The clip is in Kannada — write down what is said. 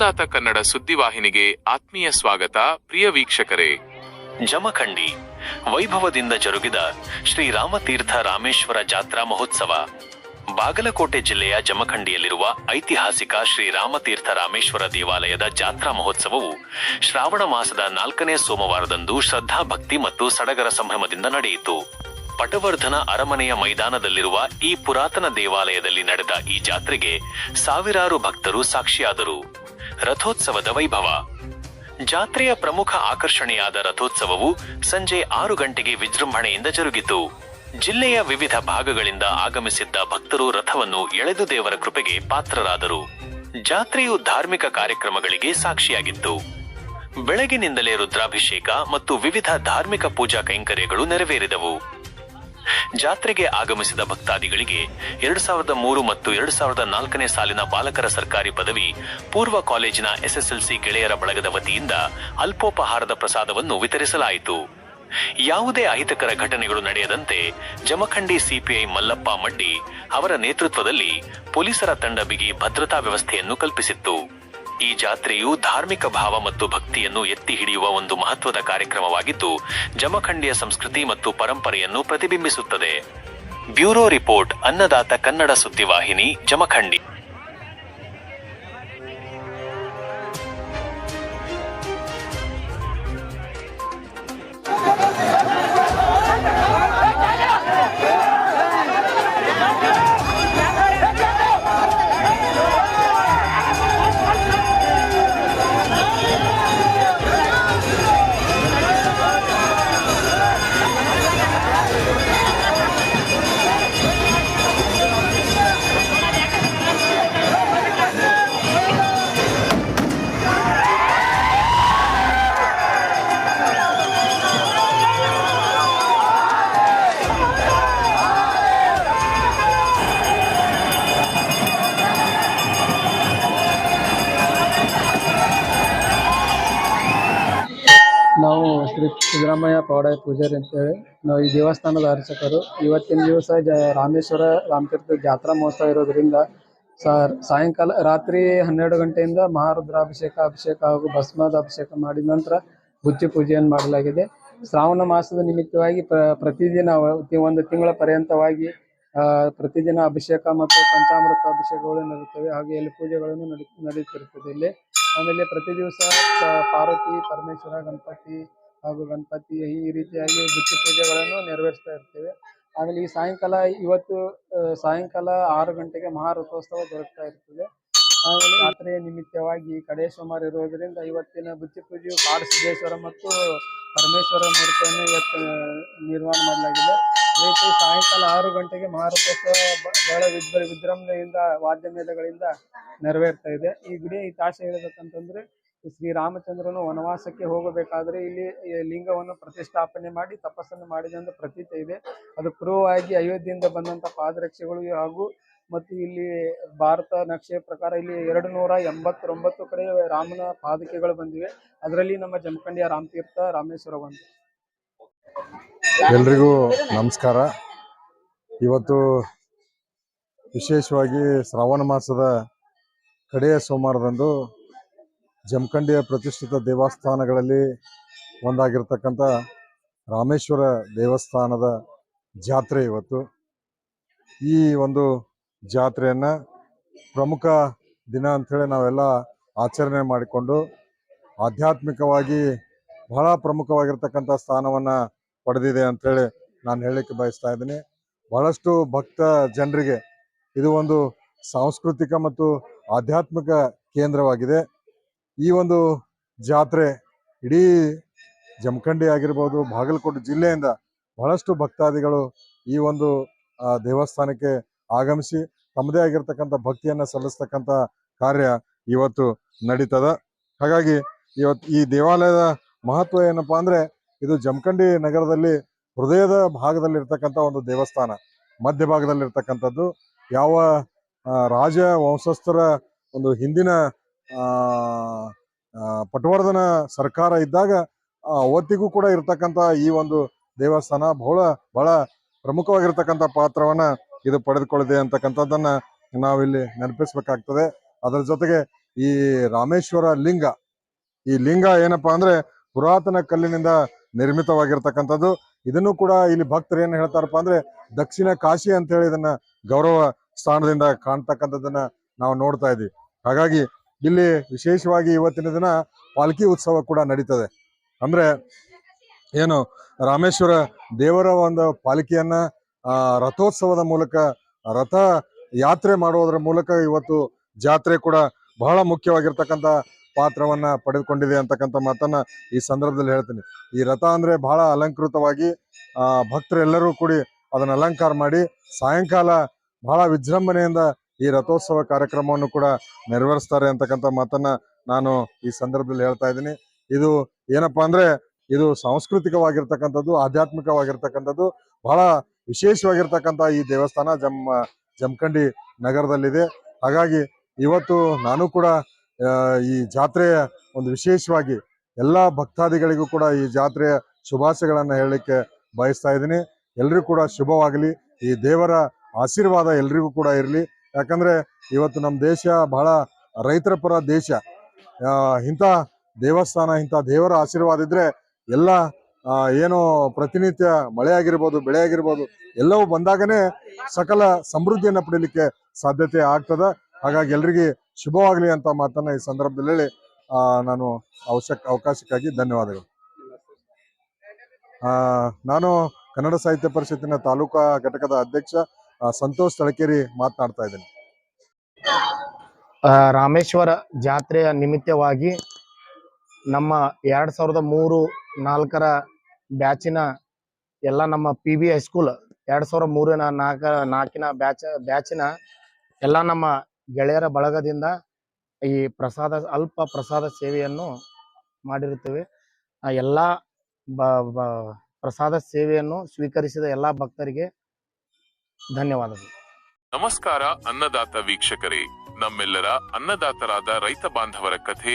ಅನ್ನದಾತ ಕನ್ನಡ ಸುದ್ದಿವಾಹಿನಿಗೆ ಆತ್ಮೀಯ ಸ್ವಾಗತ, ಪ್ರಿಯ ವೀಕ್ಷಕರೇ. ಜಮಖಂಡಿ, ವೈಭವದಿಂದ ಜರುಗಿದ ಶ್ರೀ ರಾಮತೀರ್ಥ ರಾಮೇಶ್ವರ ಜಾತ್ರಾ ಮಹೋತ್ಸವ. ಬಾಗಲಕೋಟೆ ಜಿಲ್ಲೆಯ ಜಮಖಂಡಿಯಲ್ಲಿರುವ ಐತಿಹಾಸಿಕ ಶ್ರೀ ರಾಮತೀರ್ಥ ರಾಮೇಶ್ವರ ದೇವಾಲಯದ ಜಾತ್ರಾ ಮಹೋತ್ಸವವು ಶ್ರಾವಣ ಮಾಸದ ನಾಲ್ಕನೇ ಸೋಮವಾರದಂದು ಶ್ರದ್ಧಾ, ಭಕ್ತಿ ಮತ್ತು ಸಡಗರ ಸಂಭ್ರಮದಿಂದ ನಡೆಯಿತು. ಪಟವರ್ಧನ ಅರಮನೆಯ ಮೈದಾನದಲ್ಲಿರುವ ಈ ಪುರಾತನ ದೇವಾಲಯದಲ್ಲಿ ನಡೆದ ಈ ಜಾತ್ರೆಗೆ ಸಾವಿರಾರು ಭಕ್ತರು ಸಾಕ್ಷಿಯಾದರು. ರಥೋತ್ಸವದ ವೈಭವ. ಜಾತ್ರೆಯ ಪ್ರಮುಖ ಆಕರ್ಷಣೆಯಾದ ರಥೋತ್ಸವವು ಸಂಜೆ ಆರು ಗಂಟೆಗೆ ವಿಜೃಂಭಣೆಯಿಂದ ಜರುಗಿತು. ಜಿಲ್ಲೆಯ ವಿವಿಧ ಭಾಗಗಳಿಂದ ಆಗಮಿಸಿದ್ದ ಭಕ್ತರು ರಥವನ್ನು ಎಳೆದು ದೇವರ ಕೃಪೆಗೆ ಪಾತ್ರರಾದರು. ಜಾತ್ರೆಯು ಧಾರ್ಮಿಕ ಕಾರ್ಯಕ್ರಮಗಳಿಗೆ ಸಾಕ್ಷಿಯಾಗಿತ್ತು. ಬೆಳಗಿನಿಂದಲೇ ರುದ್ರಾಭಿಷೇಕ ಮತ್ತು ವಿವಿಧ ಧಾರ್ಮಿಕ ಪೂಜಾ ಕೈಂಕರ್ಯಗಳು ನೆರವೇರಿದವು. ಜಾತ್ರೆಗೆ ಆಗಮಿಸಿದ ಭಕ್ತಾದಿಗಳಿಗೆ ಎರಡು ಸಾವಿರದ ಮೂರು ಮತ್ತು ಎರಡು ಸಾವಿರದ ನಾಲ್ಕನೇ ಸಾಲಿನ ಬಾಲಕರ ಸರ್ಕಾರಿ ಪದವಿ, ಪೂರ್ವ ಕಾಲೇಜಿನ ಎಸ್ಎಸ್ಎಲ್ಸಿ ಗೆಳೆಯರ ಬಳಗದ ವತಿಯಿಂದ ಅಲ್ಪೋಪಹಾರದ ಪ್ರಸಾದವನ್ನು ವಿತರಿಸಲಾಯಿತು. ಯಾವುದೇ ಅಹಿತಕರ ಘಟನೆಗಳು ನಡೆಯದಂತೆ ಜಮಖಂಡಿ ಸಿಪಿಐ ಮಲ್ಲಪ್ಪ ಮಡ್ಡಿ ಅವರ ನೇತೃತ್ವದಲ್ಲಿ ಪೊಲೀಸರ ತಂಡ ಬಿಗಿ ಭದ್ರತಾ ವ್ಯವಸ್ಥೆಯನ್ನು ಕಲ್ಪಿಸಿತ್ತು. ಈ ಜಾತ್ರೆಯು ಧಾರ್ಮಿಕ ಭಾವ ಮತ್ತು ಭಕ್ತಿಯನ್ನು ಎತ್ತಿ ಹಿಡಿಯುವ ಒಂದು ಮಹತ್ವದ ಕಾರ್ಯಕ್ರಮವಾಗಿದ್ದು, ಜಮಖಂಡಿಯ ಸಂಸ್ಕೃತಿ ಮತ್ತು ಪರಂಪರೆಯನ್ನು ಪ್ರತಿಬಿಂಬಿಸುತ್ತದೆ. ಬ್ಯೂರೋ ರಿಪೋರ್ಟ್, ಅನ್ನದಾತ ಕನ್ನಡ ಸುದ್ದಿವಾಹಿನಿ, ಜಮಖಂಡಿ. ನಾವು ಶ್ರೀ ಸಿದ್ದರಾಮಯ್ಯ ಪವಾಡ ಪೂಜಾರಿ ಅಂತೇಳಿ. ನಾವು ಈ ದೇವಸ್ಥಾನದ ಅರ್ಚಕರು ಇವತ್ತಿನ ದಿವಸ ಜ ರಾಮೇಶ್ವರ ರಾಮತೀರ್ಥ ಜಾತ್ರಾ ಮಹೋತ್ಸವ ಇರೋದ್ರಿಂದ ಸಾಯಂಕಾಲ ರಾತ್ರಿ ಹನ್ನೆರಡು ಗಂಟೆಯಿಂದ ಮಹಾರುದ್ರಾಭಿಷೇಕ, ಅಭಿಷೇಕ ಹಾಗೂ ಭಸ್ಮದ ಅಭಿಷೇಕ ಮಾಡಿದ ನಂತರ ಬುತ್ತಿ ಪೂಜೆಯನ್ನು ಮಾಡಲಾಗಿದೆ. ಶ್ರಾವಣ ಮಾಸದ ನಿಮಿತ್ತವಾಗಿ ಪ್ರ- ಪ್ರತಿದಿನ ಒಂದು ತಿಂಗಳ ಪರ್ಯಂತವಾಗಿ ಪ್ರತಿದಿನ ಅಭಿಷೇಕ ಮತ್ತು ಪಂಚಾಮೃತ ಅಭಿಷೇಕಗಳು ನಡೆಯುತ್ತವೆ. ಹಾಗೆ ಎಲ್ಲಿ ಪೂಜೆಗಳನ್ನು ನಡೆ ನಡೆಯುತ್ತಿರುತ್ತದೆ ಇಲ್ಲಿ. ಆಮೇಲೆ ಪ್ರತಿ ದಿವಸ ಪಾರ್ವತಿ, ಪರಮೇಶ್ವರ, ಗಣಪತಿ ಹಾಗೂ ಗಣಪತಿ ಈ ರೀತಿಯಾಗಿ ಬಿಚ್ಚು ಪೂಜೆಗಳನ್ನು ನೆರವೇರಿಸ್ತಾ ಇರ್ತೇವೆ. ಆಮೇಲೆ ಈ ಸಾಯಂಕಾಲ, ಇವತ್ತು ಸಾಯಂಕಾಲ ಆರು ಗಂಟೆಗೆ ಮಹಾರಥೋತ್ಸವ ಜರುಗ್ತಾ ಇರ್ತದೆ. ಜಾತ್ರೆಯ ನಿಮಿತ್ತವಾಗಿ ಕಡೆ ಸೋಮವಾರ ಇರುವುದರಿಂದ ಇವತ್ತಿನ ಬುತ್ತಿ ಪೂಜೆಯು ಕಾಡಸಿದ್ದೇಶ್ವರ ಮತ್ತು ಪರಮೇಶ್ವರ ಮೂರ್ತಿಯನ್ನು ಇವತ್ತು ನಿರ್ಮಾಣ ಮಾಡಲಾಗಿದೆ. ರೀತಿ ಸಾಯಂಕಾಲ ಆರು ಗಂಟೆಗೆ ಮಹಾರಥೋತ್ಸವ ಬಹಳ ವಿಜೃ ವಿಜೃಂಭಣೆಯಿಂದ, ವಾದ್ಯ ನೆರವೇರ್ತಾ ಇದೆ. ಈ ಗುಡಿ ಇತಿಹಾಸ ಹೇಳಬೇಕಂತಂದ್ರೆ ಶ್ರೀರಾಮಚಂದ್ರನು ವನವಾಸಕ್ಕೆ ಹೋಗಬೇಕಾದ್ರೆ ಇಲ್ಲಿ ಲಿಂಗವನ್ನು ಪ್ರತಿಷ್ಠಾಪನೆ ಮಾಡಿ ತಪಸ್ಸನ್ನು ಮಾಡಿದೆ ಅಂತ ಪ್ರತೀತಿ ಇದೆ. ಅದು ಪೂರ್ವವಾಗಿ ಅಯೋಧ್ಯೆಯಿಂದ ಬಂದಂತ ಪಾದರಕ್ಷೆಗಳು ಹಾಗೂ ಮತ್ತು ಇಲ್ಲಿ ಭಾರತ ನಕ್ಷೆ ಪ್ರಕಾರ ಇಲ್ಲಿ ಎರಡು ನೂರ ಎಂಬತ್ತೊಂಬತ್ತು ಕಡೆ ರಾಮನ ಪಾದಕೆಗಳು ಬಂದಿವೆ. ಅದರಲ್ಲಿ ನಮ್ಮ ಜಮಖಂಡಿಯ ರಾಮತೀರ್ಥ ರಾಮೇಶ್ವರ ಒಂದು ಎಲ್ರಿಗೂ ನಮಸ್ಕಾರ. ಇವತ್ತು ವಿಶೇಷವಾಗಿ ಶ್ರಾವಣ ಮಾಸದ ಕಡೆಯ ಸೋಮವಾರದಂದು ಜಮಖಂಡಿಯ ಪ್ರತಿಷ್ಠಿತ ದೇವಸ್ಥಾನಗಳಲ್ಲಿ ಒಂದಾಗಿರ್ತಕ್ಕಂಥ ರಾಮೇಶ್ವರ ದೇವಸ್ಥಾನದ ಜಾತ್ರೆ ಇವತ್ತು. ಈ ಒಂದು ಜಾತ್ರೆಯನ್ನು ಪ್ರಮುಖ ದಿನ ಅಂಥೇಳಿ ನಾವೆಲ್ಲ ಆಚರಣೆ ಮಾಡಿಕೊಂಡು ಆಧ್ಯಾತ್ಮಿಕವಾಗಿ ಬಹಳ ಪ್ರಮುಖವಾಗಿರ್ತಕ್ಕಂಥ ಸ್ಥಾನವನ್ನು ಪಡೆದಿದೆ ಅಂಥೇಳಿ ನಾನು ಹೇಳಲಿಕ್ಕೆ ಬಯಸ್ತಾ ಇದ್ದೀನಿ. ಬಹಳಷ್ಟು ಭಕ್ತ ಜನರಿಗೆ ಇದು ಒಂದು ಸಾಂಸ್ಕೃತಿಕ ಮತ್ತು ಆಧ್ಯಾತ್ಮಿಕ ಕೇಂದ್ರವಾಗಿದೆ. ಈ ಒಂದು ಜಾತ್ರೆ ಇಡೀ ಜಮಖಂಡಿ ಆಗಿರ್ಬೋದು, ಬಾಗಲಕೋಟೆ ಜಿಲ್ಲೆಯಿಂದ ಬಹಳಷ್ಟು ಭಕ್ತಾದಿಗಳು ಈ ಒಂದು ದೇವಸ್ಥಾನಕ್ಕೆ ಆಗಮಿಸಿ ತಮ್ಮದೇ ಆಗಿರ್ತಕ್ಕಂಥ ಭಕ್ತಿಯನ್ನು ಸಲ್ಲಿಸ್ತಕ್ಕಂಥ ಕಾರ್ಯ ಇವತ್ತು ನಡೀತದ. ಹಾಗಾಗಿ ಇವತ್ತು ಈ ದೇವಾಲಯದ ಮಹತ್ವ ಏನಪ್ಪಾ ಅಂದ್ರೆ ಇದು ಜಮಖಂಡಿ ನಗರದಲ್ಲಿ ಹೃದಯದ ಭಾಗದಲ್ಲಿರ್ತಕ್ಕಂಥ ಒಂದು ದೇವಸ್ಥಾನ. ಮಧ್ಯ ಭಾಗದಲ್ಲಿರ್ತಕ್ಕಂಥದ್ದು. ಯಾವ ರಾಜ ವಂಶಸ್ಥರ ಒಂದು ಹಿಂದಿನ ಪಟವರ್ಧನ ಸರ್ಕಾರ ಇದ್ದಾಗ ಅವತ್ತಿಗೂ ಕೂಡ ಇರ್ತಕ್ಕಂಥ ಈ ಒಂದು ದೇವಸ್ಥಾನ ಬಹಳ ಬಹಳ ಪ್ರಮುಖವಾಗಿರ್ತಕ್ಕಂಥ ಪಾತ್ರವನ್ನ ಇದು ಪಡೆದುಕೊಳ್ಳದೆ ಅಂತಕ್ಕಂಥದ್ದನ್ನ ನಾವಿಲ್ಲಿ ನೆನಪಿಸ್ಬೇಕಾಗ್ತದೆ. ಅದರ ಜೊತೆಗೆ ಈ ರಾಮೇಶ್ವರ ಲಿಂಗ, ಈ ಲಿಂಗ ಏನಪ್ಪಾ ಅಂದ್ರೆ ಪುರಾತನ ಕಲ್ಲಿನಿಂದ ನಿರ್ಮಿತವಾಗಿರ್ತಕ್ಕಂಥದ್ದು. ಇದನ್ನು ಕೂಡ ಇಲ್ಲಿ ಭಕ್ತರು ಏನ್ ಹೇಳ್ತಾರಪ್ಪ ಅಂದ್ರೆ ದಕ್ಷಿಣ ಕಾಶಿ ಅಂತ ಹೇಳಿ ಇದನ್ನ ಗೌರವ ಸ್ಥಾನದಿಂದ ಕಾಣ್ತಕ್ಕಂಥದ್ದನ್ನ ನಾವು ನೋಡ್ತಾ ಇದ್ವಿ ಹಾಗಾಗಿ ಇಲ್ಲಿ ವಿಶೇಷವಾಗಿ ಇವತ್ತಿನ ದಿನ ಪಾಲ್ಕಿ ಉತ್ಸವ ಕೂಡ ನಡೀತದೆ. ಅಂದ್ರೆ ಏನು ರಾಮೇಶ್ವರ ದೇವರ ಒಂದು ಪಾಲಿಕೆಯನ್ನ ರಥೋತ್ಸವದ ಮೂಲಕ, ರಥ ಯಾತ್ರೆ ಮಾಡುವುದರ ಮೂಲಕ ಇವತ್ತು ಜಾತ್ರೆ ಕೂಡ ಬಹಳ ಮುಖ್ಯವಾಗಿರ್ತಕ್ಕಂಥ ಪಾತ್ರವನ್ನ ಪಡೆದುಕೊಂಡಿದೆ ಅಂತಕ್ಕಂಥ ಮಾತನ್ನ ಈ ಸಂದರ್ಭದಲ್ಲಿ ಹೇಳ್ತೀನಿ. ಈ ರಥ ಅಂದ್ರೆ ಬಹಳ ಅಲಂಕೃತವಾಗಿ, ಆ ಭಕ್ತರೆಲ್ಲರೂ ಕೂಡಿ ಅದನ್ನ ಅಲಂಕಾರ ಮಾಡಿ, ಸಾಯಂಕಾಲ ಬಹಳ ವಿಜೃಂಭಣೆಯಿಂದ ಈ ರಥೋತ್ಸವ ಕಾರ್ಯಕ್ರಮವನ್ನು ಕೂಡ ನೆರವೇರಿಸ್ತಾರೆ ಅಂತಕ್ಕಂಥ ಮಾತನ್ನ ನಾನು ಈ ಸಂದರ್ಭದಲ್ಲಿ ಹೇಳ್ತಾ ಇದ್ದೀನಿ. ಇದು ಏನಪ್ಪಾ ಅಂದ್ರೆ, ಇದು ಸಾಂಸ್ಕೃತಿಕವಾಗಿರ್ತಕ್ಕಂಥದ್ದು, ಆಧ್ಯಾತ್ಮಿಕವಾಗಿರ್ತಕ್ಕಂಥದ್ದು ಬಹಳ ವಿಶೇಷವಾಗಿರ್ತಕ್ಕಂಥ ಈ ದೇವಸ್ಥಾನ ಜಮ್, ಜಮಖಂಡಿ ನಗರದಲ್ಲಿದೆ. ಹಾಗಾಗಿ ಇವತ್ತು ನಾನು ಕೂಡ ಈ ಜಾತ್ರೆಯ ಒಂದು ವಿಶೇಷವಾಗಿ ಎಲ್ಲ ಭಕ್ತಾದಿಗಳಿಗೂ ಕೂಡ ಈ ಜಾತ್ರೆಯ ಶುಭಾಶಯಗಳನ್ನು ಹೇಳಲಿಕ್ಕೆ ಬಯಸ್ತಾ ಇದ್ದೀನಿ. ಎಲ್ರಿಗೂ ಕೂಡ ಶುಭವಾಗಲಿ. ಈ ದೇವರ ಆಶೀರ್ವಾದ ಎಲ್ರಿಗೂ ಕೂಡ ಇರಲಿ. ಯಾಕಂದ್ರೆ ಇವತ್ತು ನಮ್ಮ ದೇಶ ಬಹಳ ರೈತರ ಪರ ದೇಶ. ಇಂಥ ದೇವಸ್ಥಾನ, ಇಂಥ ದೇವರ ಆಶೀರ್ವಾದ ಇದ್ರೆ ಎಲ್ಲ ಏನು ಪ್ರತಿನಿತ್ಯ ಮಳೆ ಆಗಿರ್ಬೋದು, ಬೆಳೆ ಆಗಿರ್ಬೋದು, ಎಲ್ಲವೂ ಬಂದಾಗನೇ ಸಕಲ ಸಮೃದ್ಧಿಯನ್ನು ಪಡೀಲಿಕ್ಕೆ ಸಾಧ್ಯತೆ ಆಗ್ತದ. ಹಾಗಾಗಿ ಎಲ್ರಿಗೆ ಶುಭವಾಗಲಿ ಅಂತ ಮಾತನ್ನ ಈ ಸಂದರ್ಭದಲ್ಲಿ ಹೇಳಿ ನಾನು ಅವಶ್ಯಕ, ಅವಕಾಶಕ್ಕಾಗಿ ಧನ್ಯವಾದಗಳು. ನಾನು ಕನ್ನಡ ಸಾಹಿತ್ಯ ಪರಿಷತ್ತಿನ ತಾಲೂಕಾ ಘಟಕದ ಅಧ್ಯಕ್ಷ ಸಂತೋಷ್ ತಳಕೇರಿ ಮಾತನಾಡ್ತಾ ಇದ್ದೇನೆ. ರಾಮೇಶ್ವರ ಜಾತ್ರೆಯ ನಿಮಿತ್ತವಾಗಿ ನಮ್ಮ ಎರಡು ಸಾವಿರದ ಮೂರು ನಾಲ್ಕರ ಬ್ಯಾಚಿನ ಎಲ್ಲ ನಮ್ಮ ಪಿ ಬಿ ಹೈಸ್ಕೂಲ್ ಎರಡ್ ಸಾವಿರ ಮೂರಿನ ನಾಲ್ಕ, ನಾಲ್ಕಿನ ಬ್ಯಾಚ್, ಬ್ಯಾಚಿನ ಎಲ್ಲ ನಮ್ಮ ಗೆಳೆಯರ ಬಳಗದಿಂದ ಈ ಪ್ರಸಾದ, ಅಲ್ಪ ಪ್ರಸಾದ ಸೇವೆಯನ್ನು ಮಾಡಿರುತ್ತೇವೆ. ಆ ಎಲ್ಲ ಪ್ರಸಾದ ಸೇವೆಯನ್ನು ಸ್ವೀಕರಿಸಿದ ಎಲ್ಲ ಭಕ್ತರಿಗೆ ಧನ್ಯವಾದಗಳು. ನಮಸ್ಕಾರ, ಅನ್ನದಾತ ವೀಕ್ಷಕರೇ. ನಮ್ಮೆಲ್ಲರ ಅನ್ನದಾತರಾದ ರೈತ ಬಾಂಧವರ ಕಥೆ